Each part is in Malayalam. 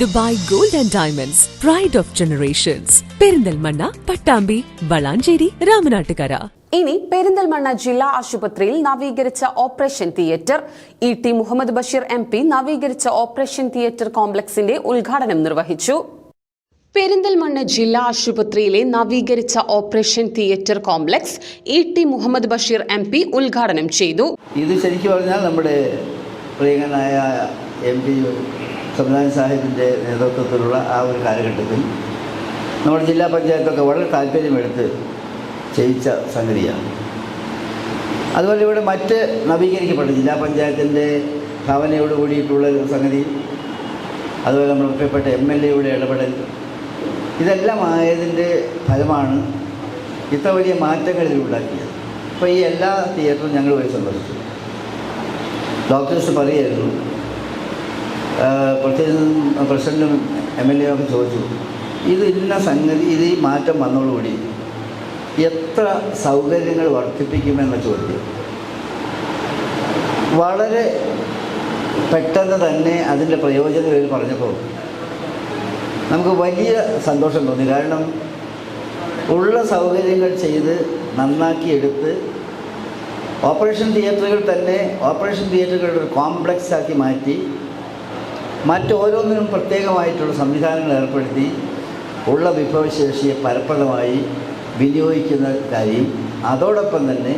Dubai gold and diamonds pride of generations Perinthalmanna Pattambi Valanchery Ramanattukara. ഇനി പെരിന്തൽമണ്ണ ജില്ലാ ആശുപത്രിയിൽ നവീകരിച്ച operation theatre E T Muhammad Basheer M P നവീകരിച്ച ഓപ്പറേഷൻ തിയേറ്റർ കോംപ്ലക്സിന്റെ ഉദ്ഘാടനം നിർവഹിച്ചു. പെരിന്തൽമണ്ണ ജില്ലാ ആശുപത്രിയിലെ നവീകരിച്ച operation theatre complex E T Muhammad Basheer M P ഉദ്ഘാടനം ചെയ്തു. ഇത് ശരിക്കും പറഞ്ഞാൽ നമ്മുടെ പ്രിയങ്കനായ എം പി സംവിധാന സാഹിബിന്റെ നേതൃത്വത്തിലുള്ള ആ ഒരു കാലഘട്ടത്തിൽ നമ്മുടെ ജില്ലാ പഞ്ചായത്തൊക്കെ വളരെ താല്പര്യമെടുത്ത് ചെയ്യിച്ച സംഗതിയാണ്. അതുപോലെ ഇവിടെ മറ്റ് നവീകരിക്കപ്പെട്ട ജില്ലാ പഞ്ചായത്തിന്റെ ഭാവനയോട് കൂടിയിട്ടുള്ള സംഗതി അതുപോലെ നമ്മൾ പ്രിയപ്പെട്ട എം എൽ എയുടെ ഇടപെടൽ ഇതെല്ലാം ആയതിന്റെ ഫലമാണ് ഇത്ര വലിയ മാറ്റങ്ങൾ ഇതിലുണ്ടാക്കിയത് അപ്പോൾ ഈ എല്ലാ തിയേറ്ററും ഞങ്ങൾ പോയി സന്ദർശിച്ചു. ഡോക്ടേഴ്സ് പറയായിരുന്നു പ്രത്യേകിച്ച് പ്രസിഡന്റും എം എൽ എ ഒക്കെ ചോദിച്ചു. ഇത് ഇന്ന സംഗതി ഇത് ഈ മാറ്റം വന്നതോടുകൂടി എത്ര സൗകര്യങ്ങൾ വർദ്ധിപ്പിക്കുമെന്ന ചോദ്യം വളരെ പെട്ടെന്ന് തന്നെ അതിന്റെ പ്രയോജനം ഇവർ പറഞ്ഞപ്പോൾ നമുക്ക് വലിയ സന്തോഷം തോന്നി. കാരണം ഉള്ള സൗകര്യങ്ങൾ ചെയ്ത് നന്നാക്കിയെടുത്ത് ഓപ്പറേഷൻ തിയേറ്ററുകൾ തന്നെ ഓപ്പറേഷൻ തിയേറ്ററുകളുടെ ഒരു കോംപ്ലക്സ് ആക്കി മാറ്റി മറ്റോരോന്നിനും പ്രത്യേകമായിട്ടുള്ള സംവിധാനങ്ങൾ ഏർപ്പെടുത്തി ഉള്ള വിഭവശേഷിയെ ഫലപ്രദമായി വിനിയോഗിക്കുന്ന കാര്യം. അതോടൊപ്പം തന്നെ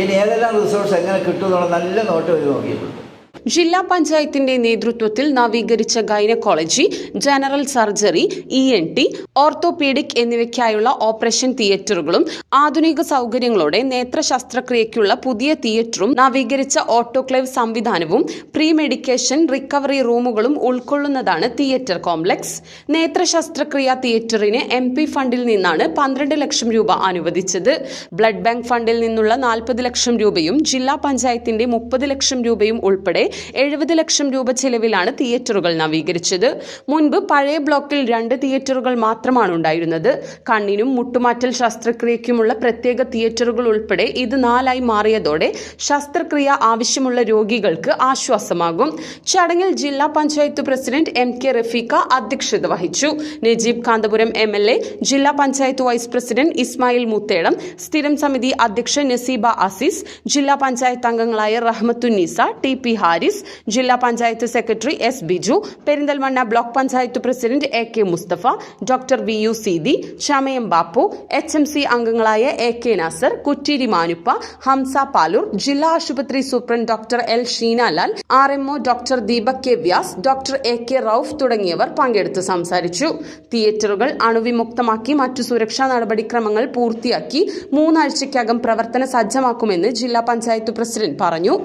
ഇനി ഏതെല്ലാം റിസോഴ്സ് എങ്ങനെ കിട്ടുമെന്നുള്ള നല്ല നോട്ടം ഇത് നോക്കിയിട്ടുണ്ട്. ജില്ലാ പഞ്ചായത്തിന്റെ നേതൃത്വത്തിൽ നവീകരിച്ച gynaecology general surgery E N T orthopaedic എന്നിവയ്ക്കായുള്ള ഓപ്പറേഷൻ തിയേറ്ററുകളും ആധുനിക സൗകര്യങ്ങളോടെ നേത്ര ശസ്ത്രക്രിയയ്ക്കുള്ള പുതിയ തിയേറ്ററും നവീകരിച്ച ഓട്ടോക്ലേവ് സംവിധാനവും പ്രീ മെഡിക്കേഷൻ റിക്കവറി റൂമുകളും ഉൾക്കൊള്ളുന്നതാണ് തിയേറ്റർ കോംപ്ലക്സ്. നേത്ര ശസ്ത്രക്രിയ തിയേറ്ററിന് എം പി ഫണ്ടിൽ നിന്നാണ് പന്ത്രണ്ട് ലക്ഷം രൂപ അനുവദിച്ചത്. ബ്ലഡ് ബാങ്ക് ഫണ്ടിൽ നിന്നുള്ള നാൽപ്പത് ലക്ഷം രൂപയും ജില്ലാ പഞ്ചായത്തിന്റെ മുപ്പത് ലക്ഷം രൂപയും ഉൾപ്പെടെ എഴുപത് ലക്ഷം രൂപ ചെലവിലാണ് തിയേറ്ററുകൾ നവീകരിച്ചത്. മുൻപ് പഴയ ബ്ലോക്കിൽ രണ്ട് തിയേറ്ററുകൾ മാത്രമാണ് ഉണ്ടായിരുന്നത്. കണ്ണിനും മുട്ടുമാറ്റൽ ശസ്ത്രക്രിയയ്ക്കുമുള്ള പ്രത്യേക തിയേറ്ററുകൾ ഉൾപ്പെടെ ഇത് നാലായി മാറിയതോടെ ശസ്ത്രക്രിയ ആവശ്യമുള്ള രോഗികൾക്ക് ആശ്വാസമാകും. ചടങ്ങിൽ ജില്ലാ panchayat president M K Rafeeqa അധ്യക്ഷത വഹിച്ചു. Najeeb Kanthapuram M L A ജില്ലാ പഞ്ചായത്ത് വൈസ് പ്രസിഡന്റ് ഇസ്മായിൽ മുത്തേടം സ്ഥിരം സമിതി അധ്യക്ഷ നസീബ അസീസ് ജില്ലാ പഞ്ചായത്ത് അംഗങ്ങളായ റഹ്മത്തുന്നീസ ടി പി ഹാരിസ് ജില്ലാ panchayat secretary S Biju Perinthalmanna block panchayat president A K Mustafa doctor V U Seethi Chamayam Bappu H M C അംഗങ്ങളായ എ കെ നാസർ കുറ്റീരി മാനുപ്പ ഹംസ പാലൂർ ജില്ലാ ആശുപത്രി superintendent doctor L Sheenalal R M O doctor Deepak K Vyas doctor A K Rauf തുടങ്ങിയവർ പങ്കെടുത്ത് സംസാരിച്ചു. തിയേറ്ററുകൾ അണുവിമുക്തമാക്കി മറ്റു സുരക്ഷാ നടപടിക്രമങ്ങൾ പൂർത്തിയാക്കി മൂന്നാഴ്ചയ്ക്കകം പ്രവർത്തന സജ്ജമാക്കുമെന്ന് ജില്ലാ പഞ്ചായത്ത് പ്രസിഡന്റ് പറഞ്ഞു.